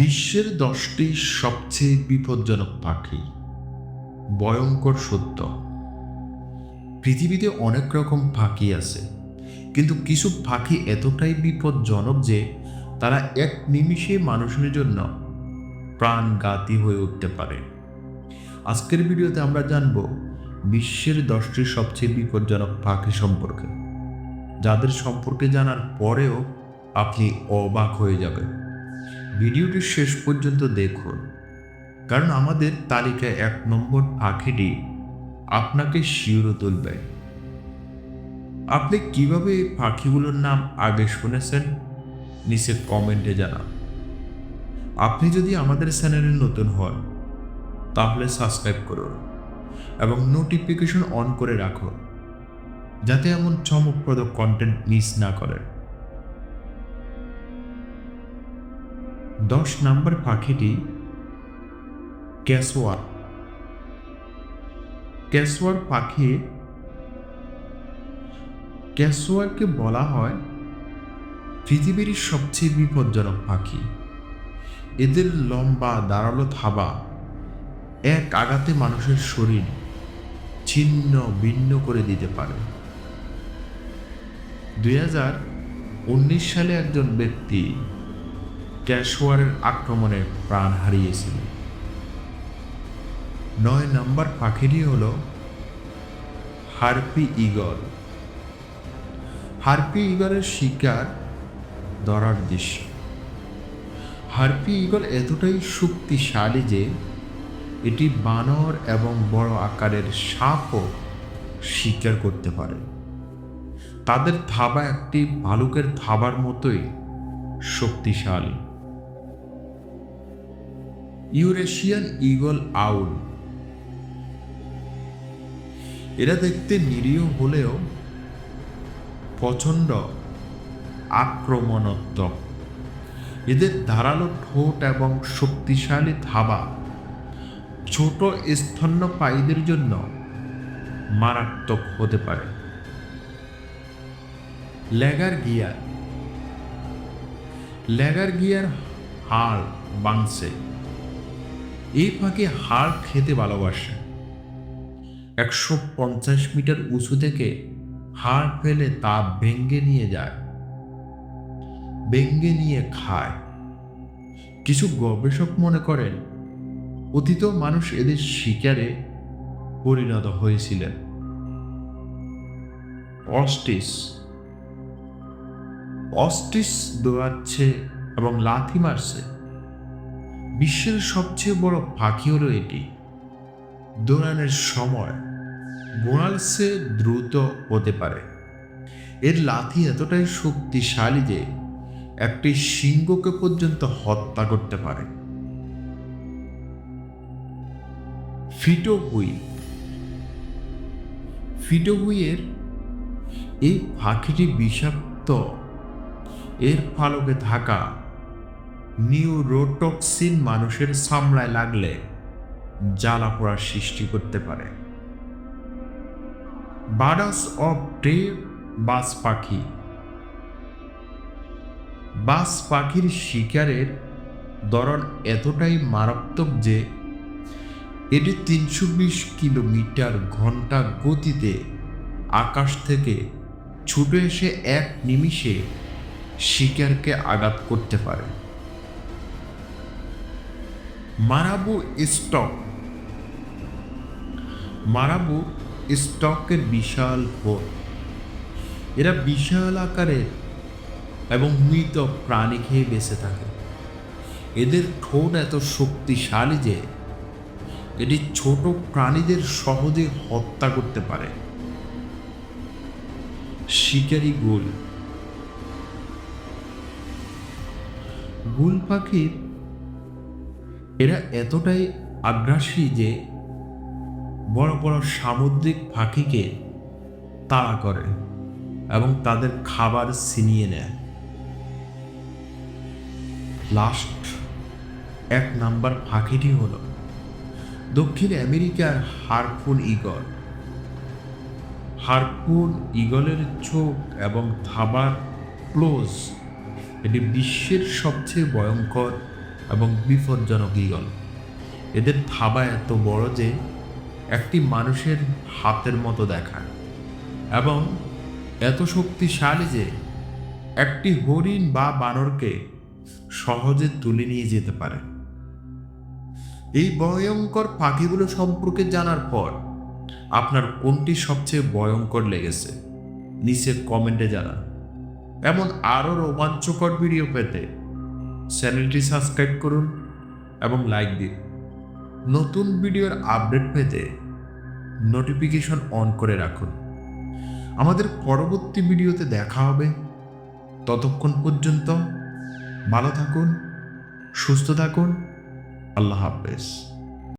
বিশ্বের দশটি সবচেয়ে বিপজ্জনক পাখি। ভয়ঙ্কর সত্য। পৃথিবীতে অনেক রকম পাখি আছে, কিন্তু কিছু পাখি এতটাই বিপজ্জনক যে তারা এক নিমিষে মানুষের জন্য প্রাণঘাতী হয়ে উঠতে পারে। আজকের ভিডিওতে আমরা জানব বিশ্বের দশটি সবচেয়ে বিপজ্জনক পাখি সম্পর্কে। যাদের সম্পর্কে জানার পরেও আপনি অবাক হয়ে যাবেন। ভিডিওটি শেষ পর্যন্ত দেখুন, কারণ আমাদের তালিকায় এক নম্বর পাখিটি আপনাকে শিউরে তুলবে। আপনি কীভাবে এই পাখিগুলোর নাম আগে শুনেছেন? নিচে কমেন্টে জানান। আপনি যদি আমাদের চ্যানেলে নতুন হন, তাহলে সাবস্ক্রাইব করুন এবং নোটিফিকেশন অন করে রাখুন, যাতে এমন চমকপ্রদ কন্টেন্ট মিস না করেন। দশ নম্বর পাখিটি ক্যাসোয়ার ক্যাসোয়ার পাখি ক্যাসোয়ারকে বলা হয় পৃথিবীর সবচেয়ে বিপজ্জনক পাখি। এদের লম্বা দাঁড়াল থাবা এক আঘাতে মানুষের শরীর ছিন্ন, ভিন্ন করে দিতে পারে। দুই হাজার উনিশ সালে একজন ব্যক্তি ক্যাশোয়ারের আক্রমণে প্রাণ হারিয়েছিল। নয় নম্বর পাখিটি হল হারপি ইগল হারপি ইগলের শিকার ধরার দৃশ্য। হারপি ইগল এতটাই শক্তিশালী যে এটি বানর এবং বড় আকারের সাপও শিকার করতে পারে। তাদের থাবা একটি ভালুকের থাবার মতোই শক্তিশালী। ইউরেশিয়ান ইগল আউল এরা দেখতে নিরীহ হলেও প্রচণ্ড আক্রমণাত্মক। এদের ধারালো ঠোঁট এবং শক্তিশালী থাবা ছোট স্তন্যপায়ীদের জন্য মারাত্মক হতে পারে। Lacquer gear. লেগার গিয়ার হাড় বাংছে এই পাখি হাড় খেতে ভালোবাসে। একশো পঞ্চাশ মিটার উঁচু থেকে হাড় ফেলে তা ভেঙ্গে নিয়ে যায়। ভেঙ্গে নিয়ে খায়। কিছু গবেষক মনে করেন, অতীত মানুষ এদের শিকারে পরিণত হয়েছিলেন। অস্টিস। অস্টিস দৌড়াচ্ছে এবং লাথি মারছে। বিশ্বের সবচেয়ে বড় পাখি হলো এটি। দৌড়ানোর সময় বোনালসে দ্রুত হতে পারে। এর লাথি এতটাই শক্তিশালী যে একটি সিংহকে পর্যন্ত হত্যা করতে পারে। ফিটোহুই ফিটোহুইয়ের এই পাখিটি বিষাক্ত। এর ফালকে থাকা নিউরোটক্সিন মানুষের সামলায় লাগলে জ্বালা পোড়ার সৃষ্টি করতে পারে। বার্ডস অফ ডে বাস পাখি। বাস পাখির শিকারের ধরন এতটাই মারাত্মক যে এটি তিনশো বিশ কিলোমিটার ঘণ্টা গতিতে আকাশ থেকে ছুটে এসে এক নিমিষে শিকারকে আঘাত করতে পারে। মারাবু স্টক মারাবু স্টকের বিশাল ভোট এরা বিশাল আকারের এবং মৃত প্রাণী খেয়ে বেঁচে থাকে। এদের ঠোঁট এত শক্তিশালী যে এটি ছোট প্রাণীদের সহজে হত্যা করতে পারে। শিকারি গুল। গুল পাখির এরা এতটাই আগ্রাসী যে বড় বড় সামুদ্রিক পাখিকে তাড়া করে এবং তাদের খাবার ছিনিয়ে নেয়। লাস্ট এক নাম্বার পাখিটি হল দক্ষিণ আমেরিকার হারপুন ইগল হারপুন ইগলের চোখ এবং থাবার ক্লোজ, এটি বিশ্বের সবচেয়ে ভয়ঙ্কর এবং বিপজ্জনক ঈগল এদের থাবা এত বড় যে একটি মানুষের হাতের মতো দেখায় এবং এত শক্তিশালী যে একটি হরিণ বা বানরকে সহজে তুলে নিয়ে যেতে পারে। এই ভয়ঙ্কর পাখিগুলো সম্পর্কে জানার পর আপনার কোনটি সবচেয়ে ভয়ঙ্কর লেগেছে? নিচে কমেন্টে জানান। এমন আরও রোমাঞ্চকর ভিডিও পেতে চ্যানেলটি সাবস্ক্রাইব করুন এবং লাইক দিন। নতুন ভিডিওর আপডেট পেতে নোটিফিকেশন অন করে রাখুন। আমাদের পরবর্তী ভিডিওতে দেখা হবে। ততক্ষণ পর্যন্ত ভালো থাকুন, সুস্থ থাকুন। আল্লাহ হাফেজ।